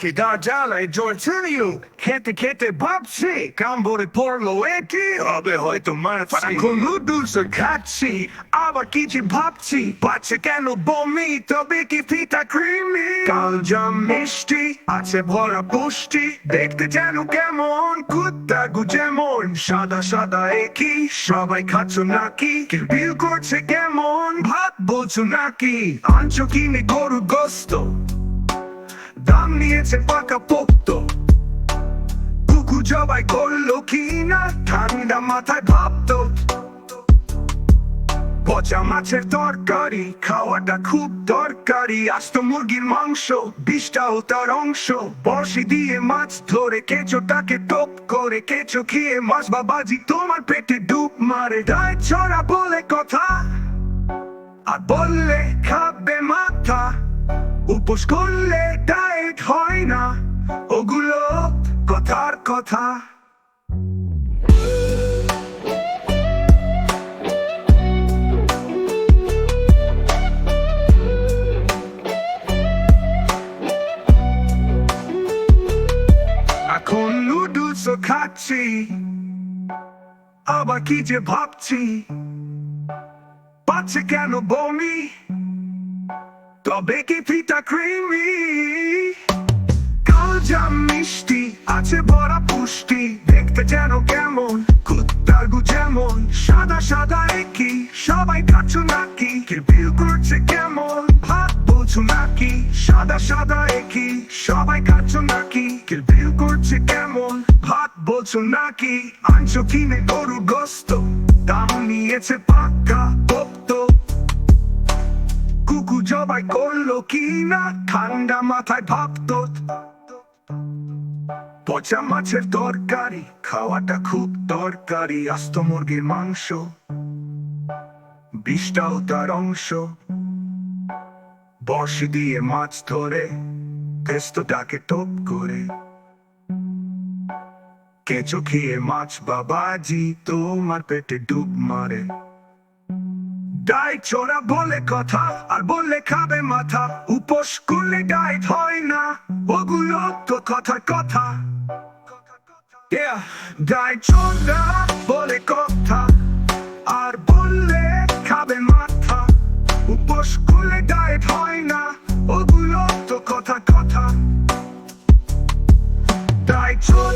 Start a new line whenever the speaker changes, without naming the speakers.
কেদার জ্বালায় জ্বলছে খেতে খেতে ভাবছি কামড়ে পড়ল এটি হবে হয়তো মাছ এখন নুডলস খাচ্ছি আবার কিছু ভাবছি পাচ্ছে কেন বমি তবে কি ফিটা ক্রিমি কাল জাম মিষ্টি আছে ভরা পুষ্টি দেখতে যেন কেমন কুত্তা গু যেমন সাদা সাদা একই সবাই খাচ্ছ নাকি কেউ বিল করছে নিয়েছে পাকা পোক্ত। কুকু জবাই করল কি না ঠান্ডা মাথায় ভাবতো। পচা মাছের তরকারি, খাওয়াটা খুব দরকারি। আস্ত মুরগির মাংস, বিষটাও তার অংশ। বর্ষি দিয়ে মাছ ধরে কেঁচোটাকে টপ করে কেঁচো খেয়ে মাছ বাবাজি তোমার পেটে ডুব মারে। দায় ছড়া বলে কথা, আর বললে খাবে মাথা উপোস করলে ডায়েট হয় না। ওগুলো কথার কথা। এখন নুডলস খাচ্ছি। আবার কি যে ভাবছি। পাচ্ছে কেন বমি? তবে কি ফিটা ক্রিমি কালজা মিষ্টি, আছে ভরা পুষ্টি। দেখতে যেন কেমন কুত্তার গু যেমন। সাদা সাদা একই, সবাই খাচ্ছ নাকি? কে বিল করছে কেমন? ভাত বলছো নাকি? সাদা সাদা একই, সবাই খাচ্ছ নাকি? কে বিল করছে কেমন? ভাত বলছো নাকি? আনছো কিনে গরু গোস্ত, দাম নিয়েছে পাক্কা জবাই করল কি না? ঠান্ডা মাথায় ভাবতো। পচা মাছের তরকারি, খাওয়াটা খুব দরকারি, আস্ত মুরগির মাংস। বিষটাও তার অংশ। বর্ষি দিয়ে মাছ ধরে পেস্তটাকে টপ করে। কেঁচো খেয়ে মাছ বাবাজি তোমার পেটে ডুব মারে। ডাইট চোরা বলে কথা, আর বললে খাবে মাথা। উপোস করলে ডাইট হয় না, ওগুলো তো কথা। কথা ডাইট চোরা বলে কথা, আর বললে খাবে মাথা। উপোস করলে ডাইট হয় না, ওগুলো তো কথা কথা। ডাইট চোরা